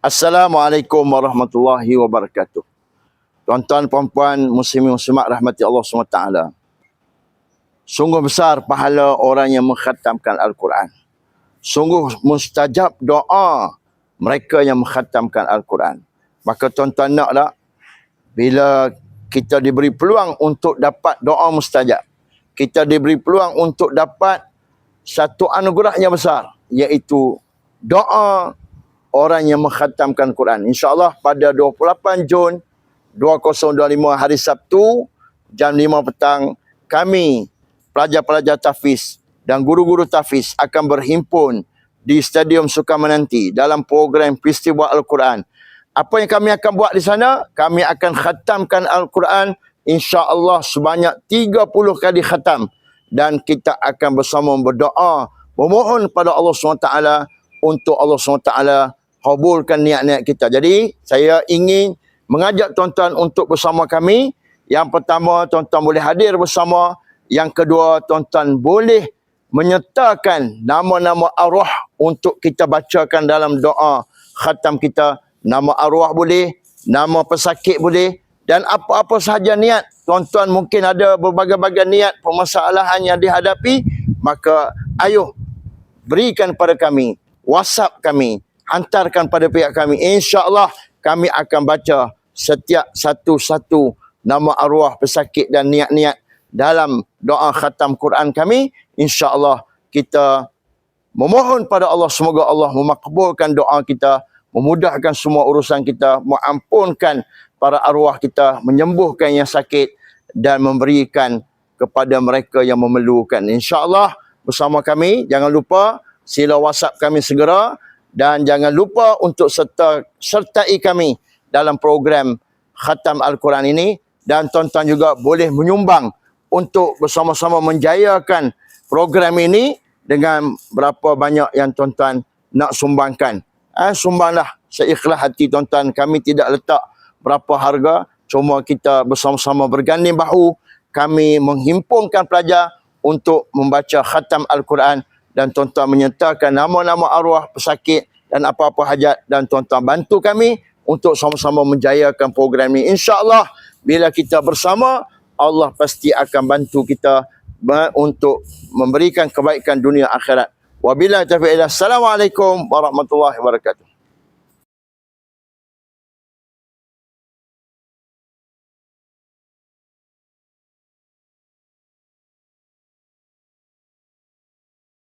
Assalamualaikum warahmatullahi wabarakatuh. Tuan-tuan puan-puan muslimin muslimat rahmati Allah SWT. Sungguh besar pahala orang yang mengkhatamkan Al-Quran. Sungguh mustajab doa mereka yang mengkhatamkan Al-Quran. Maka tuan-tuan nak tak bila kita diberi peluang untuk dapat doa mustajab. Kita diberi peluang untuk dapat satu anugerah yang besar iaitu doa orang yang mengkhatamkan Quran. InsyaAllah pada 28 Jun 2025 hari Sabtu jam 5 petang kami pelajar-pelajar Tafiz dan guru-guru Tafiz akan berhimpun di Stadium Sukamananti dalam program Festival Al-Quran. Apa yang kami akan buat di sana? Kami akan khatamkan Al-Quran insya-Allah sebanyak 30 kali khatam dan kita akan bersama berdoa memohon pada Allah SWT untuk Allah SWT kabulkan niat-niat kita. Jadi saya ingin mengajak tuan-tuan untuk bersama kami. Yang pertama tuan-tuan boleh hadir bersama. Yang kedua tuan-tuan boleh menyertakan nama-nama arwah untuk kita bacakan dalam doa khatam kita. Nama arwah boleh, nama pesakit boleh dan apa-apa sahaja niat. Tuan-tuan mungkin ada berbagai-bagai niat permasalahan yang dihadapi. Maka ayuh berikan pada kami, WhatsApp kami, hantarkan pada pihak kami. InsyaAllah kami akan baca setiap satu-satu nama arwah pesakit dan niat-niat dalam doa khatam Quran kami. InsyaAllah kita memohon pada Allah semoga Allah memakbulkan doa kita, memudahkan semua urusan kita, mengampunkan para arwah kita, menyembuhkan yang sakit dan memberikan kepada mereka yang memerlukan. InsyaAllah bersama kami, jangan lupa sila WhatsApp kami segera dan jangan lupa untuk serta sertai kami dalam program Khatam Al-Quran ini dan tuan-tuan juga boleh menyumbang untuk bersama-sama menjayakan program ini dengan berapa banyak yang tuan-tuan nak sumbangkan. Eh, sumbanglah seikhlas hati tuan-tuan. Kami tidak letak berapa harga. Cuma kita bersama-sama berganding bahu. Kami menghimpunkan pelajar untuk membaca khatam Al-Quran dan tuan-tuan menyertakan nama-nama arwah pesakit dan apa-apa hajat dan tuan-tuan bantu kami untuk sama-sama menjayakan program ini. InsyaAllah bila kita bersama, Allah pasti akan bantu kita untuk memberikan kebaikan dunia akhirat. Wabillahi taufiq. Assalamualaikum warahmatullahi wabarakatuh.